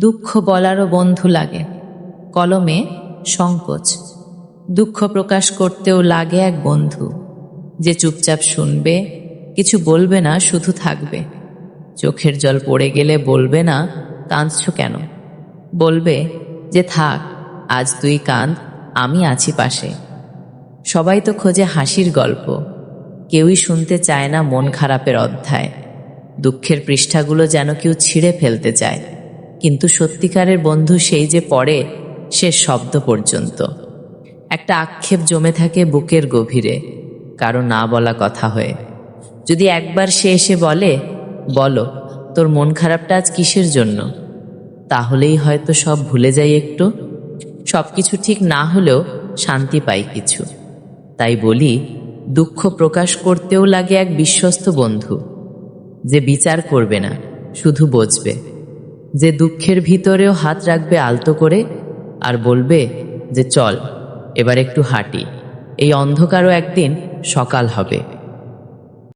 দুঃখ বলারও বন্ধু লাগে। কলমে সংকোচ। দুঃখ প্রকাশ করতেও লাগে এক বন্ধু। যে চুপচাপ শুনবে, কিছু বলবে না, শুধু থাকবে। চোখের জল পড়ে গেলে বলবে না, কাঁদছ কেন? বলবে যে থাক, আজ তুই কাঁদ, আমি আছি পাশে। সবাই তো খোঁজে হাসির গল্প। কেউই শুনতে চায় না মন খারাপের অধ্যায়। দুঃখের পৃষ্ঠাগুলো যেন কেউ ছিঁড়ে ফেলতে চায়। কিন্তু সত্যিকারের বন্ধু সেই যে পড়ে, সে শব্দ পর্যন্ত। একটা আক্ষেপ জমে থাকে বুকের গভীরে, কারও না বলা কথা হয়ে। যদি একবার সে এসে বলে, বলো, তোর মন খারাপটা আজ কিসের জন্য? তাহলেই হয়তো সব ভুলে যাই একটু। সব কিছু ঠিক না হলেও শান্তি পাই কিছু। তাই বলি, দুঃখ প্রকাশ করতেও লাগে এক বিশ্বস্ত বন্ধু। যে বিচার করবে না, শুধু বুঝবে। যে দুঃখের ভিতরেও হাত রাখবে আলতো করে আর বলবে যে চল, এবার একটু হাঁটি। এই অন্ধকারও একদিন সকাল হবে।